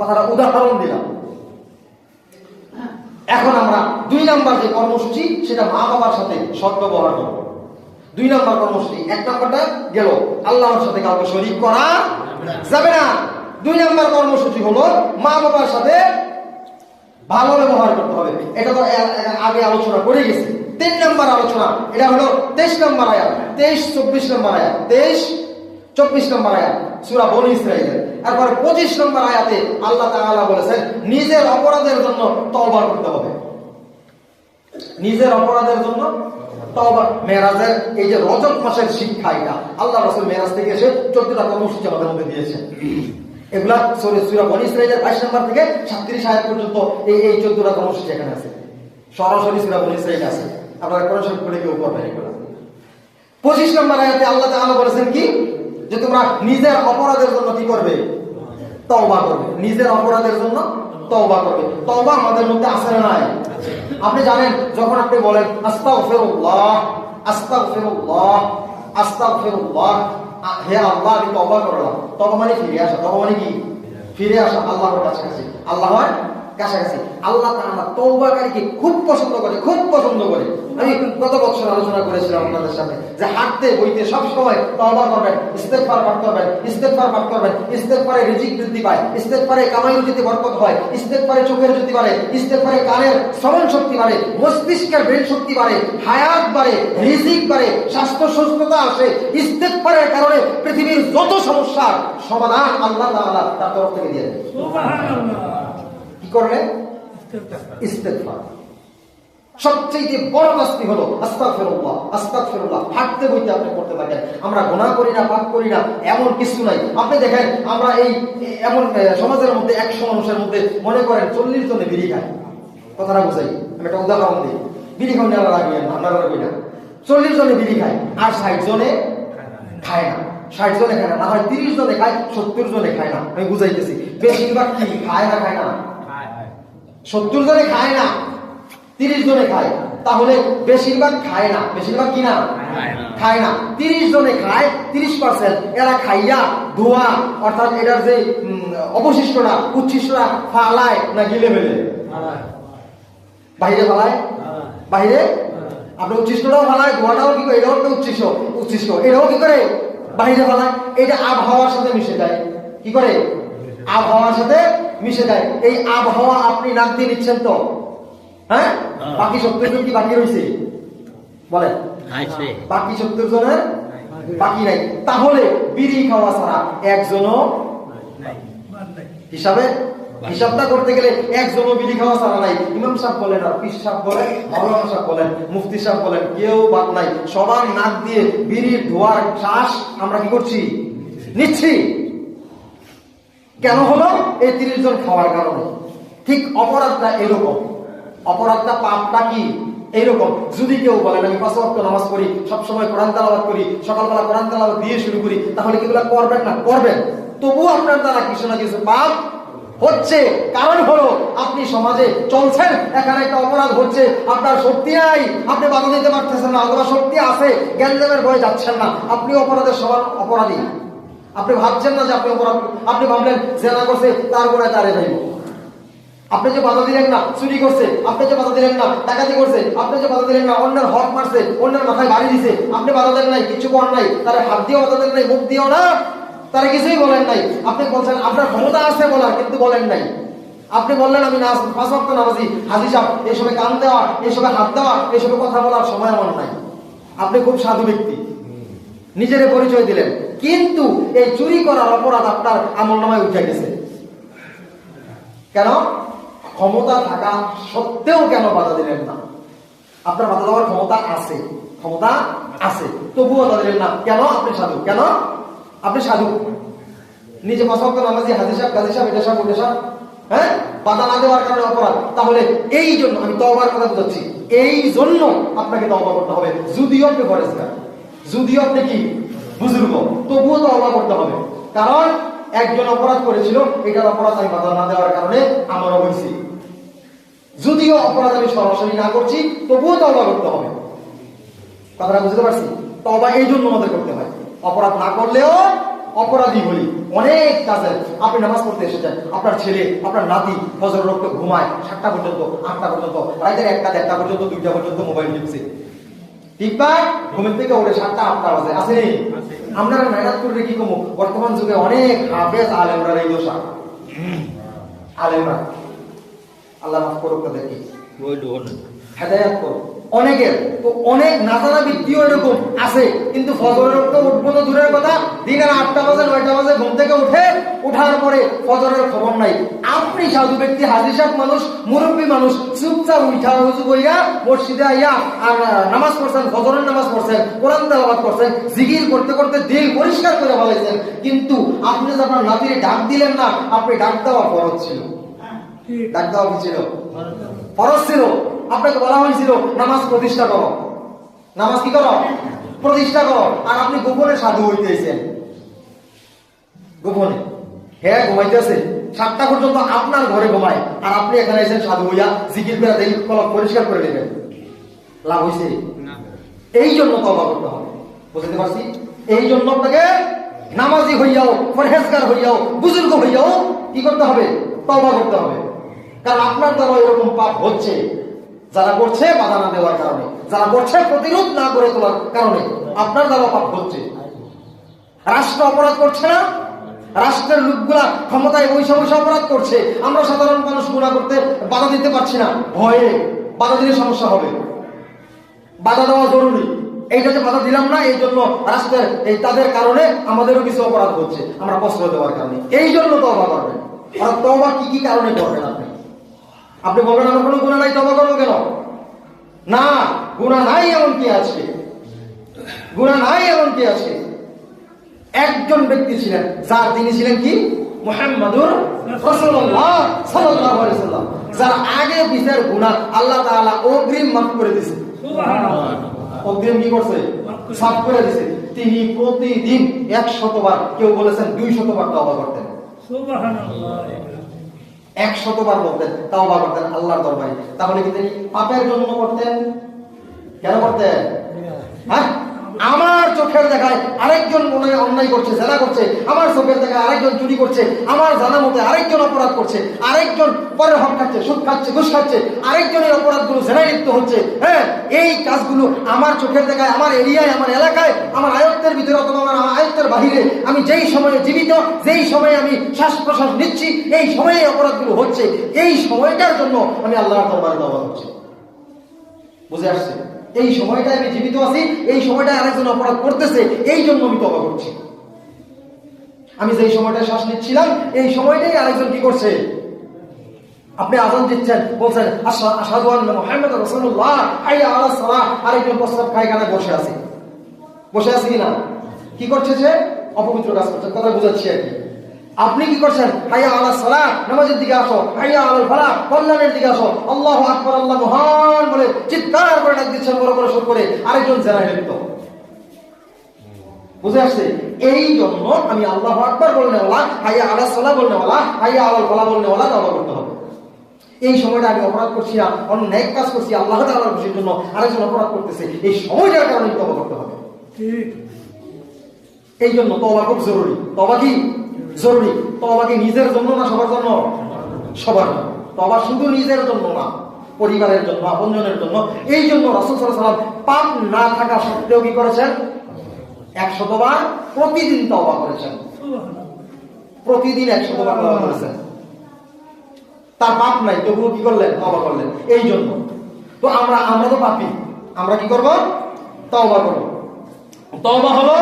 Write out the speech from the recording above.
কথাটা উদাহরণ দিলাম। এখন আমরা দুই নাম্বার যে কর্মসূচি, সেটা মা বাবার সাথে সৎ ব্যবহার করব। দুই নাম্বার কর্মসূচি, এক নাম্বারটা গেল, আল্লাহর সাথে কাউকে শরীক করা যাবে না। দুই নাম্বার কর্মসূচি হলো মা বাবার সাথে ভালো ব্যবহার করতে হবে। এটা তো আগে আলোচনা করে গেছে। তিন নম্বর আলোচনা, এটা হলো তেইশ নম্বর আয়াত, তেইশ, চব্বিশ নম্বর আয়াত, তেইশ চব্বিশ নম্বর আয়াত, সুরা বনি ইসরাইলের তারপর পঁচিশ নম্বর আয়াতে আল্লাহ তাআলা বলেছেন, নিজের অপরাধের জন্য তওবা করতে হবে। নিজের অপরাধের জন্য তওবা। মেরাজের এই যে রজত মাসের শিক্ষা এটা, আল্লাহ রাসূল মেরাজ থেকে এসে চোদ্দটা কর্মসূচি আমাদের মধ্যে দিয়েছেন। এগুলা সরে সুরা বনি ইসরাইলের বাইশ নম্বর থেকে সাতত্রিশ আয়াত পর্যন্ত এই এই চোদ্দটা কর্মসূচি এখানে আছে। সরাসরি সুরা বনি ইসরাইল আছে। আপনারা কোরআন শরীফ পড়ে কেউ করবেন এগুলো পঁচিশ নম্বর আয়াতে আল্লাহ তাআলা বলেছেন কি? যে তোমরা নিজের অপরাধের জন্য কি করবে? তওবা করবে। নিজের অপরাধের জন্য তওবা করবে। তওবা আমাদের মধ্যে আছে না নাই? আপনি জানেন, যখন আপনি বলেন, আস্তাগফিরুল্লাহ আস্তাগফিরুল্লাহ আস্তাগফিরুল্লাহ হে আল্লাহ, আমি তওবা করলাম। তওবা মানে ফিরে আসা। তওবা মানে কি? ফিরে আসা। আল্লাহর কাছাকাছি। আল্লাহর কাছাকাছি আল্লাহ তাআলা তওবাকারীকে খুব পছন্দ করে, খুব পছন্দ করে। আমি গত বছর আলোচনা করেছিলাম আপনাদের সাথে যে হাঁটতে, বইতে সব সময় তওবা করবেন, ইস্তেগফার পাঠ করবেন, ইস্তেগফার পাঠ করবেন, ইস্তেগফারে রিজিক বৃদ্ধি পায়, ইস্তেগফারে কামাই রুজিতে বরকত হয়, ইস্তেগফারে চোখের জ্যোতি বাড়ে, ইস্তেগফারে কানের শ্রবণ শক্তি বাড়ে, মস্তিষ্কের ব্রেন শক্তি বাড়ে, হায়াত বাড়ে, রিজিক বাড়ে, স্বাস্থ্য সুস্থতা আসে, ইস্তেগফারের কারণে পৃথিবীর যত সমস্যার সমাধান আল্লাহ তার তরফ থেকে দিয়ে দেন। কি করলে? ইস্তেগফার। সবচেয়ে বড় কাজটি হলো আস্তাগফিরুল্লাহ আস্তাগফিরুল্লাহ। হাঁটতে বইতে আপনি করতে থাকেন। আমরা গুনাহ করি না, পাপ করি না, এমন কিছু নাই। আপনি দেখেন, আমরা এই এমন সমাজের মধ্যে একশো মানুষের মধ্যে মনে করেন চল্লিশ জনে বিড়ি খায়। কথাটা বুঝাই, আমি একটা উদাহরণ দিই। বিড়ি খাওয়া লাগবে না আপনারা কই না। চল্লিশ জনে বিড়ি খায়, আর ষাট জনে খায় না। ষাট জনে খায় না না হয় তিরিশ জনে খায়, সত্তর জনে খায় না। আমি বুঝাইতেছি, বেশিরভাগ কি, খায় না খায় না? সত্তর জনে খায় না তিরিশ জনে খায় তাহলে বেশিরভাগ খায় না। বেশিরভাগ কি না? খায় না। তিরিশ জনে খায় তিরিশ পার্সেন্ট এরা খাইয়া ধোয়া অর্থাৎ এটার যে উম, অবশিষ্টটা উচ্ছিষ্টটা ফালায় না গিলে মেলে বাইরে ফালায়? বাইরে আপনি উচ্ছিষ্টটাও ফালায় ধোয়াটাও কি করে? এটাও একটা উচ্ছিষ্ট উচ্ছিষ্ট। এটাও কি করে? বাইরে ফালায়। এটা আবহাওয়ার সাথে মিশে যায়। কি করে? আবহাওয়ার সাথে মিশে যায়। এই আবহাওয়া আপনি নাক দিয়ে নিচ্ছেন তো? হ্যাঁ? বাকি সত্তর জন কি বাকি রয়েছে? বলেন। বাকি সত্তর জনের বাকি নাই। তাহলে বিড়ি খাওয়া ছাড়া একজনও হিসাবে হিসাবটা করতে গেলে একজন বিড়ি খাওয়া ছাড়া নাই। ইমাম সাহেব বলেন আর পিস সাহেব বলেন মাওলানা সাহেব বলেন মুফতি সাহেব বলেন কেউ বাদ নাই। সবার নাক দিয়ে বিড়ির ধোয়ার শ্বাস আমরা কি করছি? নিচ্ছি। কেন হলো? এই তিরিশ জন খাওয়ার কারণে। ঠিক অপরাধটা এরকম। অপরাধটা পাপটা কি? এইরকম যদি কেউ বলেন, আমি পাঁচ নামাজ পড়ি, সবসময় কোরআন তালাবাদ করি, সকালবেলা কোরআন তালাবাদ দিয়ে শুরু করি, তাহলে কি করবেন না? করবেন। তবুও আপনার দ্বারা কিছু না কিছু পাপ হচ্ছে। কারণ হলো, আপনি সমাজে চলছেন, এখানে একটা অপরাধ হচ্ছে, আপনার শক্তি নাই, আপনি বাধা দিতে পারতেছেন না, অথবা শক্তি আছে জ্ঞানদেবের ভয়ে যাচ্ছেন না। আপনি অপরাধের সবার অপরাধী। আপনি ভাবছেন না যে আপনি অপরাধ আপনি ভাবলেন জেনা করছে তার গোড়ায় তারে যাইব আপনি যে বাধা দিলেন না, চুরি করছে, আপনি যে বাধা দিলেন না, ডাকাতি করছে, আপনি যে বাধা দিলেন না, অন্যের হক মারছে, অন্যের মাথায় বাড়ি দিছে, আপনি বাধা দেন নাই, কিছু করেন নাই, তারা হাত দিয়েও বাধা দেন নাই, মুখ দিয়েও না, তারা কিছুই বলেন নাই। আপনি বলছেন, আপনার ক্ষমতা আছে বলার, কিন্তু বলেন নাই। আপনি বললেন, আমি নাচ পাঁচ ওয়াক্ত নামাজি, হাজি সাহেব এসবে কান দেওয়া এসবে হাত দেওয়া এসবে কথা বলার সময় আমার নাই। আপনি খুব সাধু ব্যক্তি। নিজের পরিচয় দিলেন। কিন্তু এই চুরি করার অপরাধ আপনার আমল নামায় উঠে গেছে। কেন? ক্ষমতা থাকা সত্ত্বেও কেন বাধা দিলেন না? আপনার বাধা দেওয়ার ক্ষমতা আছে ক্ষমতা আছে, তবুও দিলেন না। কেন? আপনি সাধু। কেন? আপনি সাধু। নিজে পছন্দ নামাজি, হাজির সাহেব গাজী সাহেব, এটা সাহেব, ওটা সাহেব হ্যাঁ? বাধা না দেওয়ার কারণে অপরাধ। তাহলে এই জন্য আমি তবার কথা বুঝাচ্ছি। এই জন্য আপনাকে তবা করতে হবে। যদিও আপনি ফরেস্টার যদিও আপনি কি? বুজুর্গ, তবুও তবা করতে হবে। কারণ একজন অপরাধ করেছিল, এটার অপরাধ আমি বাধা না দেওয়ার কারণে আমারও হয়েছে। যদিও অপরাধ আমি সরাসরি না করছি, তবুও তবা করতে হবে। কথাটা বুঝতে পারছি? তবা এই জন্য আমাদের করতে হয়। অপরাধ না করলেও অপরাধী হই। অনেক কাজে আপনি নামাজ পড়তে এসেছেন, আপনার ছেলে, আপনার নাতি ফজর রক্ত ঘুমায় সাতটা পর্যন্ত, আটটা পর্যন্ত, রাতের একটা দেড়টা পর্যন্ত, দুইটা পর্যন্ত মোবাইল টিপছে। ঠিক বা ঘুমের থেকে ওঠে সাতটা আটটা বাজে। আসেনি আপনারা মেহনত করে কি কমো বর্তমান যুগে অনেক হাফেজ আলেমরা এই দোষা আলেমরা। আল্লাহ মাফ করুক তাদেরকে। হেদায়াত করো অনেকের তো অনেক নাজানা ব্যক্তিও এরকম আছে কিন্তু ফজরের উঠবো দূরের কথা দিনের আটটা বাজে নয়টা বাজে ঘুম থেকে উঠে উঠার পরে ফজরের খবর নাই। আপনি সাধু ব্যক্তি হাজির মানুষ, মুরব্বী মানুষ, চুপচাপ উঠা উজু কইরা মসজিদে আইয়া আর নামাজ পড়ছেন, ফজরের নামাজ পড়ছেন, কোরআন তেলাবাদ করছেন জিগির করতে করতে দিল পরিষ্কার করে বলাইছেন কিন্তু আপনি যে আপনার নাতিরে ডাক দিলেন না, আপনি ডাক দেওয়া ফরজ ছিল। ডাক দেওয়া কি ছিল? ফরজ ছিল। আপনাকে বলা হয়েছিল, নামাজ প্রতিষ্ঠা করো। নামাজ কি করো? প্রতিষ্ঠা করো। আর আপনি গোপনে সাধু হইতেছেন। গোপনে। হ্যাঁ ঘুমাইতেছে সাতটা পর্যন্ত আপনার ঘরে ঘুমায় আর আপনি এখানে এসেছেন সাধু হইয়া জিকির করে দেই কলক পরিষ্কার করে দেবেন। লাভ হয়েছে এই জন্য তবা করতে হবে। বুঝতে পারছি? এই জন্য আপনাকে নামাজি হইয়াও পরহেজগার হইয়াও বুজুর্গ হইয়াও কি করতে হবে? তবা করতে হবে। কারণ আপনার দ্বারা এরকম পাপ হচ্ছে। যারা করছে বাধা না দেওয়ার কারণে যারা করছে প্রতিরোধ না করে তোলার কারণে আপনার দ্বারা পাপ হচ্ছে। রাষ্ট্র অপরাধ করছে না রাষ্ট্রের লোকগুলা ক্ষমতায় ওই সমস্যা অপরাধ করছে, আমরা সাধারণ মানুষ গুণা করতে বাধা দিতে পারছি না। ভয়ে বাধা দিলে সমস্যা হবে। বাধা দেওয়া জরুরি। এইটা যে বাধা দিলাম না, এই জন্য রাষ্ট্রের এই তাদের কারণে আমাদেরও কিছু অপরাধ হচ্ছে। আমরা কষ্ট দেওয়ার কারণে। এই জন্য তবা করবেন। আর তবা কি কি কারণে করবেন আপনি? আপনি বলবেন, আমার কোনো গুণা নাই তবা করব কেন? না, গুণা নাই এমন কি আছে? গুণা নাই এমন কি আছে? একজন ব্যক্তি ছিলেন যার তিনি ছিলেন কি? মোহাম্মদুর সাল্লাম। যার আগে বিচার গুনাহ আল্লাহ তাআলা অগ্রিম মাফ করে দিয়েছে। অগ্রিম কি করছে? সাফ করে দিয়েছে। তিনি প্রতিদিন এক শতবার কেউ বলেছেন দুই শতবার তওবা করতেন। এক শতবার বলতেন তওবা করতেন আল্লাহর দরবারে। তাহলে কি তিনি পাপের জন্য করতেন? কেন করতেন? হ্যাঁ? আমার চোখের দেখায় আরেকজন মনে অন্যায় করছে জেলা করছে, আমার চোখের দেখায় আরেকজন চুরি করছে, আমার জানা মতে আরেকজন অপরাধ করছে, আরেকজন পরে হক খাচ্ছে, সুদ খাচ্ছে, ঘুষ খাচ্ছে, আরেকজনের অপরাধগুলো জেলায় লিপ্ত হচ্ছে। হ্যাঁ এই কাজগুলো আমার চোখের দেখায় আমার এরিয়ায়, আমার এলাকায়, আমার আয়ত্তের ভিতরে অথবা আমার আয়ত্তের বাহিরে আমি যেই সময়ে জীবিত, যেই সময়ে আমি শ্বাস প্রশ্বাস নিচ্ছি, এই সময়ে অপরাধগুলো হচ্ছে। এই সময়টার জন্য আমি আল্লাহর দরবারে দেওয়া হচ্ছে বুঝে আসছে? এই সময়টায় আমি জীবিত আছি, এই সময়টায় আরেকজন অপরাধ করতেছে, এই জন্য আমি তবা করছি। আমি যেই সময়টায় শ্বাস নিচ্ছিলাম, এই সময়টাই আরেকজন কি করছে? আপনি আজান দিচ্ছেন, বলছেন আরেকজন প্রস্তাব খায়খানায় বসে আছে। বসে আছে কিনা কি করছে সে? অপবিত্র কাজ করছে। কথা বুঝাচ্ছি আর কি। আপনি কি করছেন? হাইয়া আলা সালাহ নামাজের দিকে আসো। হাইয়া আলাল ফালাহ কল্যাণের দিকে আসো। আল্লাহু আকবার আল্লাহ মহান বলে চিৎকার করে ডাক দিচ্ছেন বড় বড় সুর করে। আরেকজন জেনায় লিপ্ত। বুঝে আসছে? এই জন্য আমি আল্লাহ আকবার বলনে ওলা হাইয়া আলা সালাহ বলনে ওলা হাইয়া আলাল ফালাহ বলনে ওলা তওবা করতে হবে। এই সময়টা আমি অপরাধ করছি না অন্য ন্যায় কাজ করছি আল্লাহ তাআলার খুশির জন্য আরেকজন অপরাধ করতেছে। এই সময়টার কারণে তবা করতে হবে। এই জন্য তবা খুব জরুরি। তবা কি? জরুরি। তবা কি নিজের জন্য না সবার জন্য? সবার। তবা শুধু নিজের জন্য না, পরিবারের জন্য, আপনজনের জন্য। এই জন্য রাসূল সাল্লাম পাপ না থাকা সত্ত্বেও কি করেছেন? একশতবার প্রতিদিন তবা করেছেন। প্রতিদিন একশতবার তবা করেছেন। তার পাপ নাই, তবুও কি করলেন? তবা করলেন। এই জন্য। তো আমরা আমরা তো পাপি। আমরা কি করব? তওবা করব। তওবা হলো